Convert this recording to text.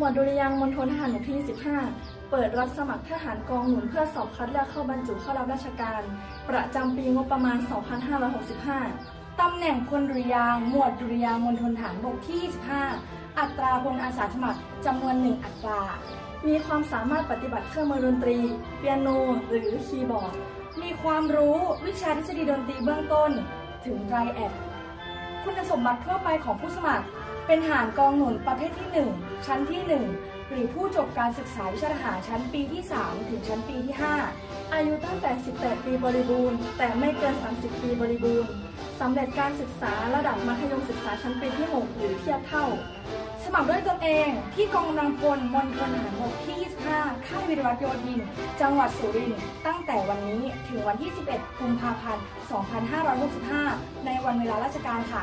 มวดดุริยางมณฑลทหารบกที่ 15 เปิดรับสมัครทหารกองหนุนเพื่อสอบคัดเลือกเข้าบรรจุเข้ารับราชการ ประจำปีงบประมาณ 2565 ตำแหน่งพลดุริยางหมวดดุริยางมณฑลฐานบกที่ 25 อัตราพลอาสาสมัครจำนวน1อัตรา มีความสามารถปฏิบัติเครื่องมือดนตรี เปียโน หรือคีย์บอร์ด มีความรู้วิชาทฤษฎีดนตรีเบื้องต้น ถึงไรแอด คุณสมบัติทั่วไปของผู้สมัคร เป็นหารกองหนุนประเภทที่ 1 ชั้นที่ 1 หรือผู้จบการศึกษาวิชาทหารชั้นปีที่ 3 ถึงชั้นปีที่ 5 อายุตั้งแต่ 18 ปีบริบูรณ์ แต่ไม่เกิน 30 ปีบริบูรณ์สำเร็จการศึกษาระดับมัธยมศึกษาชั้นปีที่ 6 หรือเทียบเท่า สมัครด้วยตนเองที่กองกำลังพลมณฑลทหารบกที่2 วิรวัตโยธิน จังหวัดสุรินทร์ตั้งแต่วันนี้ถึงวันที่ 11 กุมภาพันธ์ 2565 ในวันเวลาราชการค่ะ